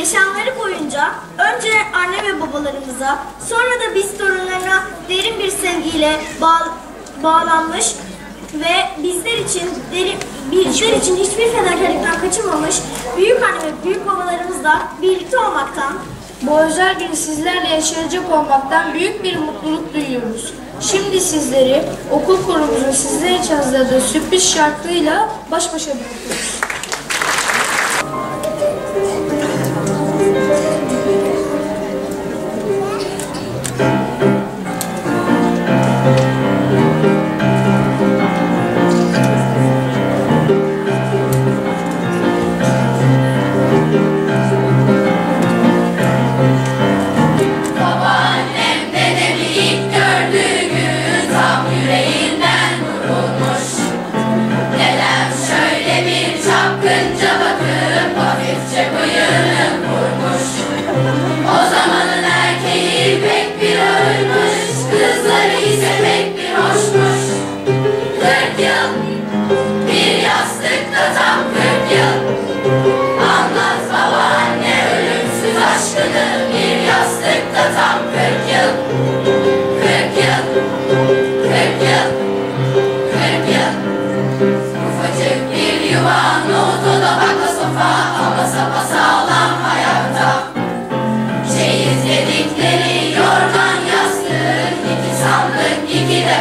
Yaşamları boyunca önce anne ve babalarımıza, sonra da biz torunlarına derin bir sevgiyle bağ- bağlanmış ve bizler için derin, bizler için hiçbir fedakarlıktan kaçınmamış büyük anne ve büyük babalarımızla birlikte olmaktan Bu özel günü sizlerle yaşayacak olmaktan büyük bir mutluluk duyuyoruz. Şimdi sizleri okul korumuzun sizler için hazırladığı sürpriz şarkıyla baş başa bırakıyoruz.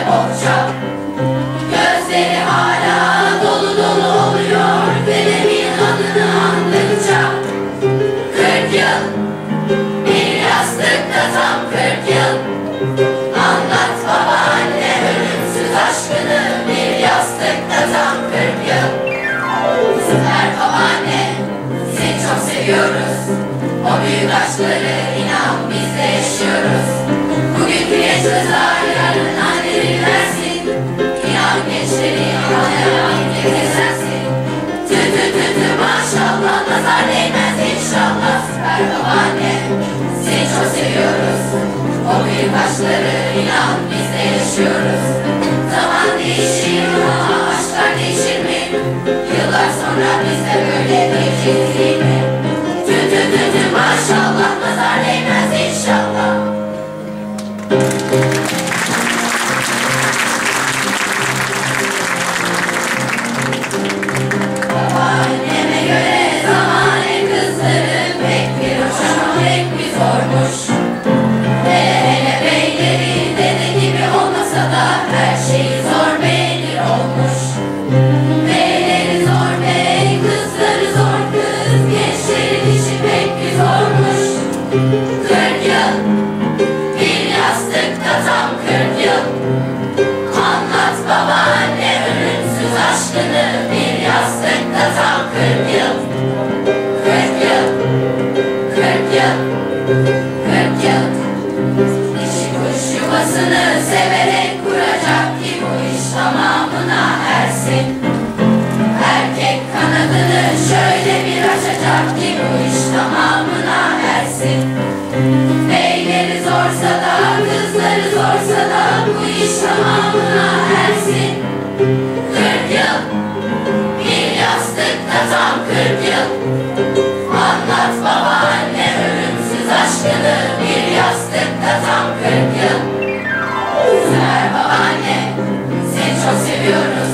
Bohça. Gözleri hala dolu dolu oluyor Dedemin adını andıkça. Kırk yıl Bir yastıkta tam kırk yıl. Anlat babaanne ölümsüz aşkını Bir yastıkta tam kırk yıl. Süper babaanne Seni çok seviyoruz. O büyük aşkları inan biz de yaşıyoruz. Bugünkü genç yaşıyoruz Zaman değişir ama aşklar değişir mi? Yıllar sonra biz de böyle diyeceğiz Kırk bir yastıkta tam kırk. Anlat babaanne ölümsüz aşkını bir yastıkta tam kırk yıl. Kırk yıl, kırk yıl, severek kuracak ki bu iş tamamına ersin. Erkek kanadını şöyle bir açacak ki bu iş tamamına ersin. Beyleri zorsa da kızları zorsa da bu iş tamamına ersin. Kırk yıl bir yastıkta tam kırk yıl. Anlat babaanne ölümsüz aşkını bir yastıkta tam kırk yıl. Güzel babaanne seni çok seviyoruz.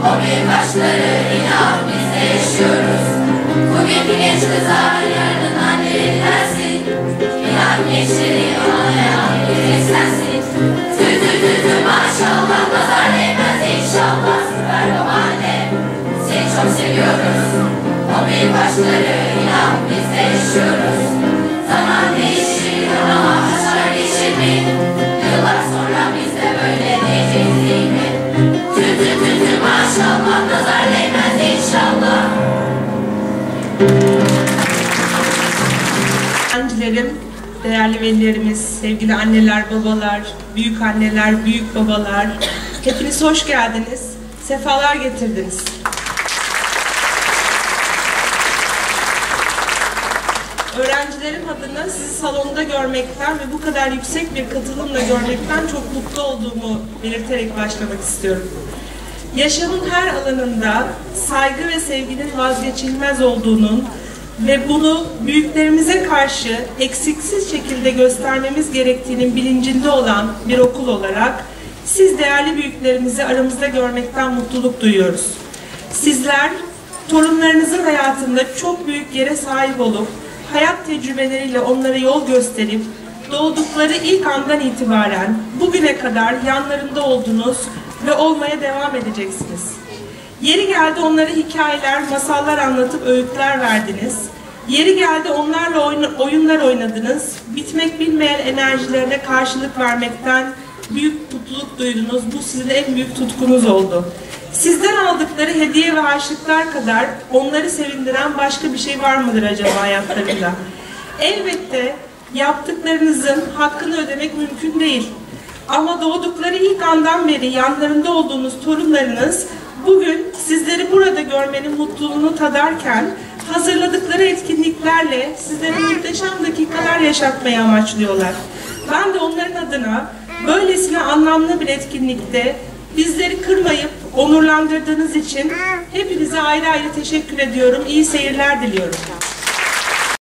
O büyük aşkları inan biz de yaşıyoruz. Bugünkü genç kızlar. Gençleri anlayan bir sensin. Tü tü tü tü maşallah nazar değmez inşallah. Süper babaanne seni çok seviyoruz. O büyük aşkları inan biz de yaşıyoruz. Zaman değişir ama aşklar değişir mi? Yıllar sonra biz de böyle diyeceğiz değil mi? Tü tü tü tü maşallah nazar değmez inşallah. Öğrencilerim, değerli velilerimiz, sevgili anneler, babalar, büyük anneler, büyük babalar, hepiniz hoş geldiniz, sefalar getirdiniz. Öğrencilerim adına sizi salonda görmekten ve bu kadar yüksek bir katılımla görmekten çok mutlu olduğumu belirterek başlamak istiyorum. Yaşamın her alanında saygı ve sevginin vazgeçilmez olduğunun, ve bunu büyüklerimize karşı eksiksiz şekilde göstermemiz gerektiğinin bilincinde olan bir okul olarak siz değerli büyüklerimizi aramızda görmekten mutluluk duyuyoruz. Sizler torunlarınızın hayatında çok büyük yere sahip olup hayat tecrübeleriyle onlara yol gösterip doğdukları ilk andan itibaren bugüne kadar yanlarında oldunuz ve olmaya devam edeceksiniz. Yeri geldi onlara hikayeler, masallar anlatıp öğütler verdiniz. Yeri geldi onlarla oyun- oyunlar oynadınız. Bitmek bilmeyen enerjilerine karşılık vermekten büyük mutluluk duydunuz. Bu sizin en büyük tutkunuz oldu. Sizden aldıkları hediye ve harçlıklar kadar onları sevindiren başka bir şey var mıdır acaba hayatlarında? Elbette yaptıklarınızın hakkını ödemek mümkün değil. Ama doğdukları ilk andan beri yanlarında olduğunuz torunlarınız bugün sizleri burada görmenin mutluluğunu tadarken hazırladıkları etkinliklerle sizlere muhteşem dakikalar yaşatmayı amaçlıyorlar. Ben de onların adına böylesine anlamlı bir etkinlikte bizleri kırmayıp onurlandırdığınız için hepinize ayrı ayrı teşekkür ediyorum. İyi seyirler diliyorum.